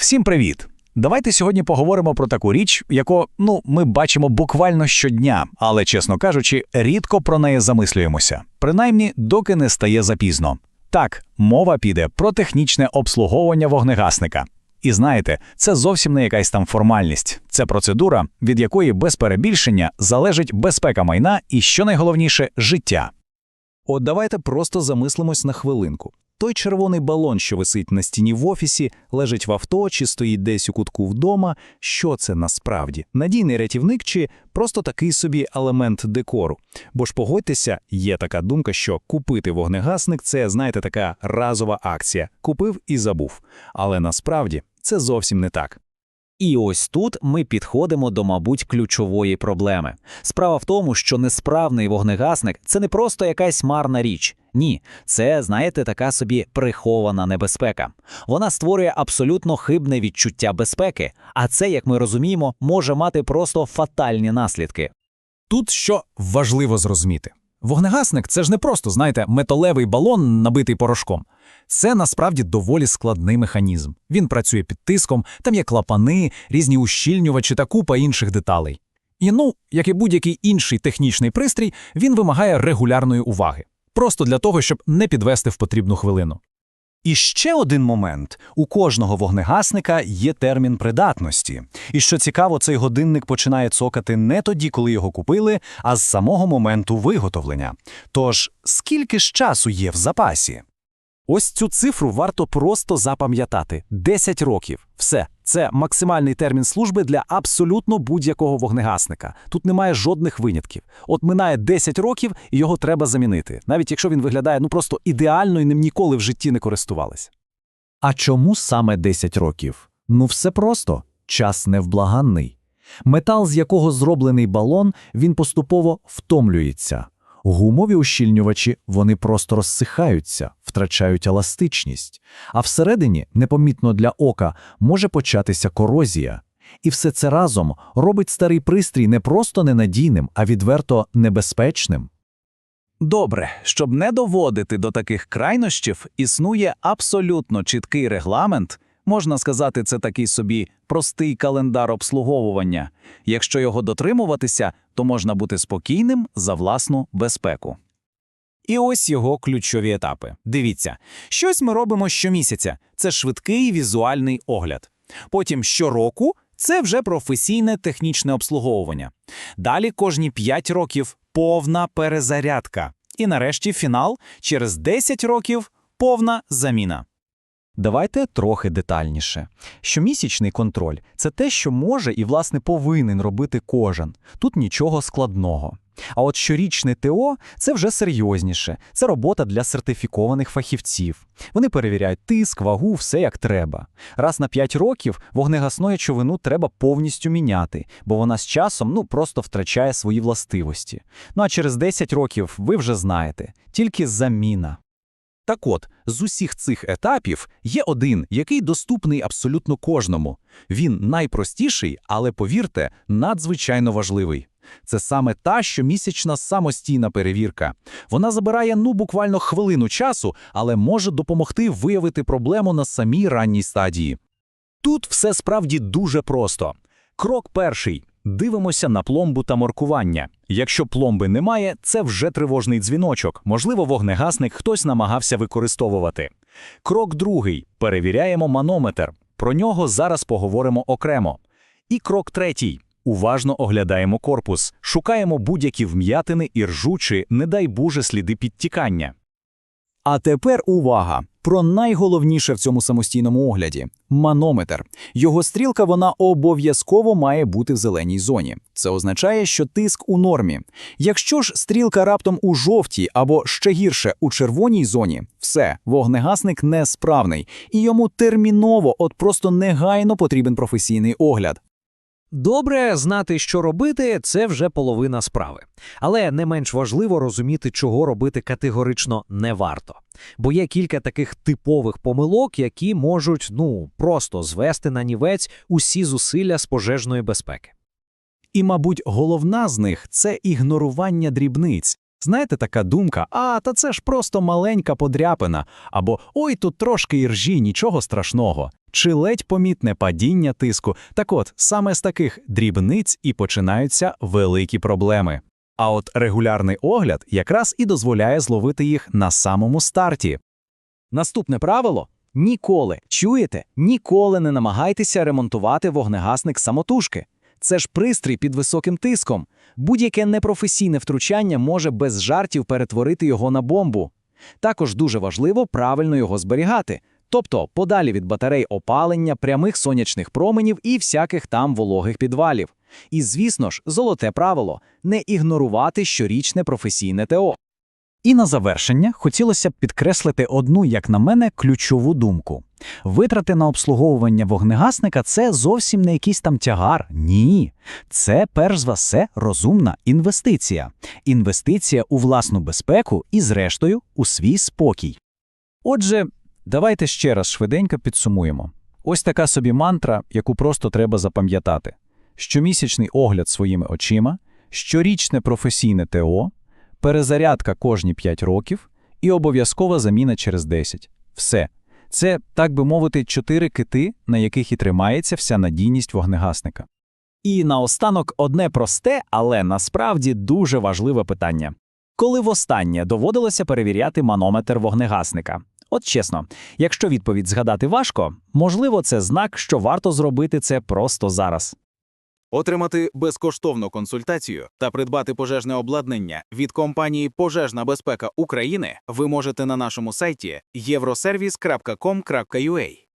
Всім привіт! Давайте сьогодні поговоримо про таку річ, яку ну ми бачимо буквально щодня, але, чесно кажучи, рідко про неї замислюємося, принаймні, доки не стає запізно. Так, мова піде про технічне обслуговування вогнегасника. І знаєте, це зовсім не якась там формальність, це процедура, від якої без перебільшення залежить безпека майна і, що найголовніше, життя. От давайте просто замислимось на хвилинку. Той червоний балон, що висить на стіні в офісі, лежить в авто чи стоїть десь у кутку вдома. Що це насправді? Надійний рятівник чи просто такий собі елемент декору? Бо ж погодьтеся, є така думка, що купити вогнегасник це, знаєте, така разова акція. Купив і забув. Але насправді це зовсім не так. І ось тут ми підходимо до, мабуть, ключової проблеми. Справа в тому, що несправний вогнегасник це не просто якась марна річ. Ні, це, знаєте, така собі прихована небезпека. Вона створює абсолютно хибне відчуття безпеки, а це, як ми розуміємо, може мати просто фатальні наслідки. Тут що важливо зрозуміти. Вогнегасник це ж не просто, знаєте, металевий балон, набитий порошком. Це насправді доволі складний механізм. Він працює під тиском, там є клапани, різні ущільнювачі та купа інших деталей. І ну, як і будь-який інший технічний пристрій, він вимагає регулярної уваги. Просто для того, щоб не підвести в потрібну хвилину. І ще один момент: у кожного вогнегасника є термін придатності. І що цікаво, цей годинник починає цокати не тоді, коли його купили, а з самого моменту виготовлення. Тож, скільки ж часу є в запасі? Ось цю цифру варто просто запам'ятати: 10 років. Все, це максимальний термін служби для абсолютно будь-якого вогнегасника. Тут немає жодних винятків. От минає 10 років, і його треба замінити, навіть якщо він виглядає ну просто ідеально і ним ніколи в житті не користувалися. А чому саме 10 років? Ну все просто, час невблаганний. Метал, з якого зроблений балон, він поступово втомлюється. Гумові ущільнювачі вони просто розсихаються, втрачають еластичність, а всередині, непомітно для ока, може початися корозія. І все це разом робить старий пристрій не просто ненадійним, а відверто небезпечним. Добре, щоб не доводити до таких крайнощів, існує абсолютно чіткий регламент. Можна сказати, це такий собі простий календар обслуговування. Якщо його дотримуватися, то можна бути спокійним за власну безпеку. І ось його ключові етапи. Дивіться, щось ми робимо щомісяця. Це швидкий візуальний огляд. Потім щороку це вже професійне технічне обслуговування. Далі кожні 5 років повна перезарядка. І нарешті фінал через 10 років повна заміна. Давайте трохи детальніше. Щомісячний контроль це те, що може і, власне, повинен робити кожен. Тут нічого складного. А от щорічне ТО це вже серйозніше. Це робота для сертифікованих фахівців. Вони перевіряють тиск, вагу, все як треба. Раз на 5 років вогнегасну човину треба повністю міняти, бо вона з часом ну просто втрачає свої властивості. Ну а через 10 років ви вже знаєте, тільки заміна. Так от, з усіх цих етапів є один, який доступний абсолютно кожному. Він найпростіший, але, повірте, надзвичайно важливий. Це саме та щомісячна самостійна перевірка. Вона забирає ну буквально хвилину часу, але може допомогти виявити проблему на самій ранній стадії. Тут все справді дуже просто. Крок перший. Дивимося на пломбу та маркування. Якщо пломби немає, це вже тривожний дзвіночок. Можливо, вогнегасник хтось намагався використовувати. Крок другий. Перевіряємо манометр. Про нього зараз поговоримо окремо. І крок третій. Уважно оглядаємо корпус, шукаємо будь-які вм'ятини і ржучі, не дай Боже, сліди підтікання. А тепер увага! Про найголовніше в цьому самостійному огляді – манометр. Його стрілка вона обов'язково має бути в зеленій зоні. Це означає, що тиск у нормі. Якщо ж стрілка раптом у жовтій або ще гірше у червоній зоні, все, вогнегасник несправний, і йому терміново, от просто негайно потрібен професійний огляд. Добре знати, що робити, це вже половина справи. Але не менш важливо розуміти, чого робити категорично не варто. Бо є кілька таких типових помилок, які можуть ну просто звести на нівець усі зусилля з пожежної безпеки. І, мабуть, головна з них це ігнорування дрібниць. Знаєте, така думка: а, та це ж просто маленька подряпина, або ой, тут трошки іржі, нічого страшного. Чи ледь помітне падіння тиску. Так от, саме з таких дрібниць і починаються великі проблеми. А от регулярний огляд якраз і дозволяє зловити їх на самому старті. Наступне правило ніколи, чуєте, ніколи не намагайтеся ремонтувати вогнегасник самотужки. Це ж пристрій під високим тиском. Будь-яке непрофесійне втручання може без жартів перетворити його на бомбу. Також дуже важливо правильно його зберігати, тобто подалі від батарей опалення, прямих сонячних променів і всяких там вологих підвалів. І, звісно ж, золоте правило не ігнорувати щорічне професійне ТО. І на завершення хотілося б підкреслити одну, як на мене, ключову думку. Витрати на обслуговування вогнегасника – це зовсім не якийсь там тягар. Ні. Це, перш за все, розумна інвестиція. Інвестиція у власну безпеку і, зрештою, у свій спокій. Отже, давайте ще раз швиденько підсумуємо. Ось така собі мантра, яку просто треба запам'ятати. Щомісячний огляд своїми очима, щорічне професійне ТО, перезарядка кожні 5 років і обов'язкова заміна через 10. Все. Це, так би мовити, чотири кити, на яких і тримається вся надійність вогнегасника. І наостанок одне просте, але насправді дуже важливе питання. Коли востаннє доводилося перевіряти манометр вогнегасника? От чесно, якщо відповідь згадати важко, можливо, це знак, що варто зробити це просто зараз. Отримати безкоштовну консультацію та придбати пожежне обладнання від компанії Пожежна безпека України ви можете на нашому сайті euroservice.com.ua.